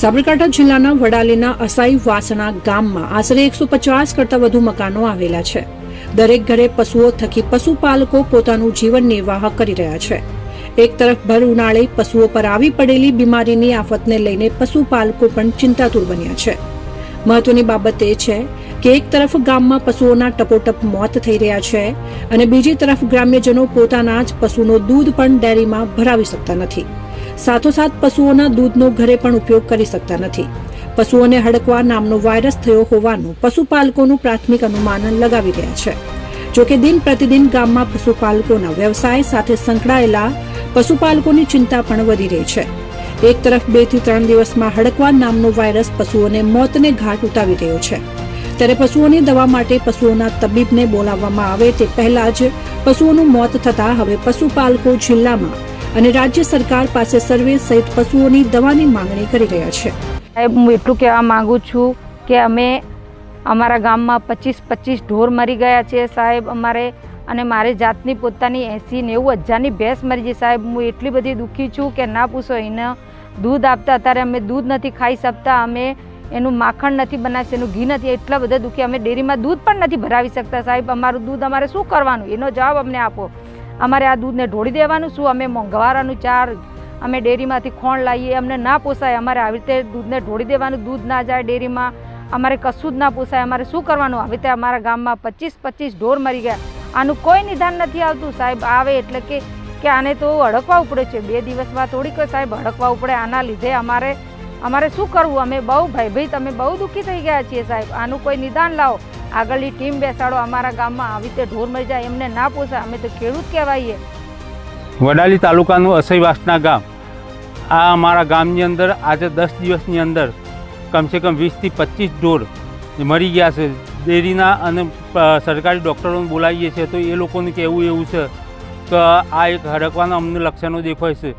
સાબરકાંઠા જિલ્લાના વડાલીના અસાઈ વાસણા ગામમાં આશરે એકસો પચાસ કરતાં વધુ મકાનો આવેલા છે. દરેક ઘરે પશુઓ થકી પશુપાલકો પોતાનું જીવન નિર્વાહ કરી રહ્યા છે. એક તરફ ભર ઉનાળે પશુઓ પર આવી પડેલી બીમારીની આફતને લઈને પશુપાલકો પણ ચિંતાતુર બન્યા છે. મહત્વની બાબત એ છે કે એક તરફ ગામમાં પશુઓના ટપોટપ મોત થઈ રહ્યા છે અને બીજી તરફ ગ્રામ્યજનો પોતાના જ પશુનો દૂધ પણ ડેરીમાં ભરાવી શકતા નથી. સાથોસાથ પશુઓના દૂધનો ઘરે પણ ઉપયોગ કરી શકતા નથી. પશુઓને હડકવા નામનો વાયરસ થયો હોવાનું પશુપાલકોનું પ્રાથમિક અનુમાન લગાવી રહ્યા છે. જોકે દિન પ્રતિદિન ગામમાં પશુપાલકોના વ્યવસાય સાથે સંકળાયેલા પશુપાલકોની ચિંતા પણ વધી રહી છે. એક તરફ બેથી ત્રણ દિવસમાં હડકવા નામનો વાયરસ પશુઓને મોતને ઘાટ ઉતાવી રહ્યો છે. ત્યારે પશુઓની દવા માટે પશુઓના તબીબને બોલાવવામાં આવે તે પહેલા જ પશુઓનું મોત થતા હવે પશુપાલકો જિલ્લામાં અને રાજ્ય સરકાર પાસે સર્વે સહિત પશુઓની દવાની માંગણી કરી રહ્યા છે. સાહેબ, હું એટલું કહેવા માંગુ છું કે અમે અમારા ગામમાં પચીસ પચીસ ઢોર મરી ગયા છે સાહેબ અમારે અને મારી જાતની પોતાની એંસી નેવું હજારની ભેંસ મરી ગઈ સાહેબ. હું એટલી બધી દુઃખી છું કે ના પૂછો એને દૂધ આપતા, અત્યારે અમે દૂધ નથી ખાઈ શકતા, અમે એનું માખણ નથી બનાવી એનું ઘી નથી, એટલા બધા દુઃખી, અમે ડેરીમાં દૂધ પણ નથી ભરાવી શકતા સાહેબ. અમારું દૂધ અમારે શું કરવાનું? એનો જવાબ અમને આપો. અમારે આ દૂધને ઢોળી દેવાનું શું? અમે મોંઘવારાનું ચાર, અમે ડેરીમાંથી ખોણ લાવીએ, અમને ના પોસાય. અમારે આવી રીતે દૂધને ઢોળી દેવાનું, દૂધ ના જાય ડેરીમાં. અમારે કશું જ ના પોસાય. અમારે શું કરવાનું? આવી રીતે અમારા ગામમાં પચીસ પચીસ ઢોર મરી ગયા. આનું કોઈ નિદાન નથી આવતું. સાહેબ, આવે એટલે કે કે આને તો અડકવા ઉપડે છે. બે દિવસમાં થોડીક સાહેબ અડકવા ઉપડે. આના લીધે અમારે અમારે શું કરવું? અમે બહુ ભયભીત, અમે બહુ દુઃખી થઈ ગયા છીએ સાહેબ. આનું કોઈ નિદાન લાવો. આગળની ટીમ બેસાડો, અમારા ગામમાં આવી રીતે ઢોર મરી જાય, એમને ના પોસાય. અમે તો ખેડૂત કહેવાઈએ. વડાલી તાલુકાનું અસઈવાસના ગામ. આ અમારા ગામની અંદર આજે દસ દિવસની અંદર કમસે કમ વીસથી પચીસ ઢોર મરી ગયા છે. ડેરીના અને સરકારી ડૉક્ટરોને બોલાવીએ છીએ તો એ લોકોનું કહેવું એવું છે કે આ એક હડકવાના અમને લક્ષણો દેખાય છે.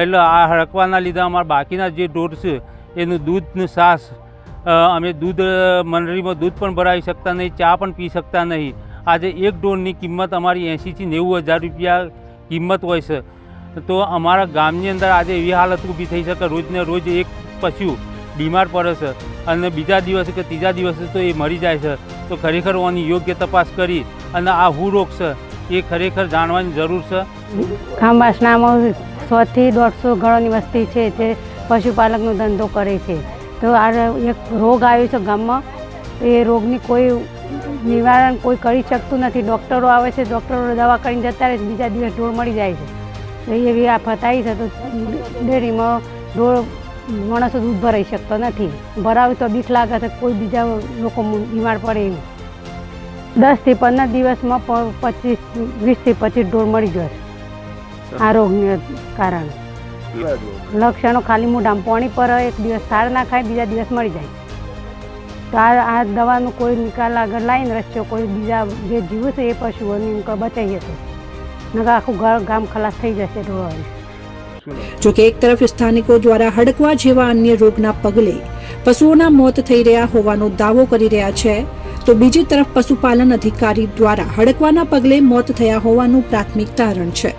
એટલે આ હડકવાના લીધે અમારા બાકીના જે ઢોર છે, એનું દૂધનું સાસ અમે દૂધ મંડળીમાં દૂધ પણ ભરાવી શકતા નહીં, ચા પણ પી શકતા નહીં. આજે એક ઢોરની કિંમત અમારી એંશીથી નેવું હજાર રૂપિયા કિંમત હોય છે. તો અમારા ગામની અંદર આજે એવી હાલત ઊભી થઈ શકે રોજને રોજ એક પશુ બીમાર પડે છે અને બીજા દિવસે કે ત્રીજા દિવસે તો એ મરી જાય છે. તો ખરેખર આની યોગ્ય તપાસ કરી અને આ હું રોગ છે એ ખરેખર જાણવાની જરૂર છે. ખાંબાસનામાં સોથી દોઢસો ઘરોની વસ્તી છે તે પશુપાલકનો ધંધો કરે છે. તો આ એક રોગ આવ્યો છે ગામમાં, તો એ રોગની કોઈ નિવારણ કોઈ કરી શકતું નથી. ડૉક્ટરો આવે છે ડૉક્ટરો દવા કરીને જતા રહે બીજા દિવસ ઢોળ મળી જાય છે. તો એવી આફત આવી છે તો ડેરીમાં ઢોળ, માણસો દૂધ ભરાઈ શકતો નથી. ભરાવે તો બીક લાગે તો કોઈ બીજા લોકો બીમાર પડે એવું દસથી પંદર દિવસમાં પચીસ, વીસથી પચીસ ઢોળ મળી જશે આ રોગને કારણે. લક્ષણો ખાલી મોઢામાં પાણી પર એક દિવસ સાર ના ખાય, બીજા દિવસ મળી જાય. તો આ દવાનો કોઈ નિકાલ આગળ લાવીને રસ્તો કોઈ બીજા જે જીવ છે એ પશુઓની બચાવીએ તો. નકર આખું ઘર ગામ ખલાસ થઈ જશે ઢોળાવી જોકે એક તરફ સ્થાનિકો દ્વારા હડકવા જેવા અન્ય રોગના પગલે પશુઓના મોત થઈ રહ્યા હોવાનો દાવો કરી રહ્યા છે, તો બીજી તરફ પશુપાલન અધિકારી દ્વારા હડકવાના પગલે મોત થયા હોવાનું પ્રાથમિક તારણ છે.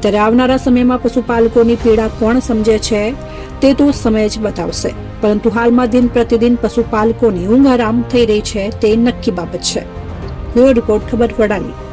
ત્યારે આવનારા સમયમાં પશુપાલકોની પીડા કોણ સમજે છે તે તો સમય જ બતાવશે. પરંતુ હાલમાં દિન પ્રતિદિન પશુપાલકોની ઊંઘ આરામ થઈ રહી છે તે નક્કી બાબત છે. બ્યુરો રિપોર્ટ, ખબર વડાલી.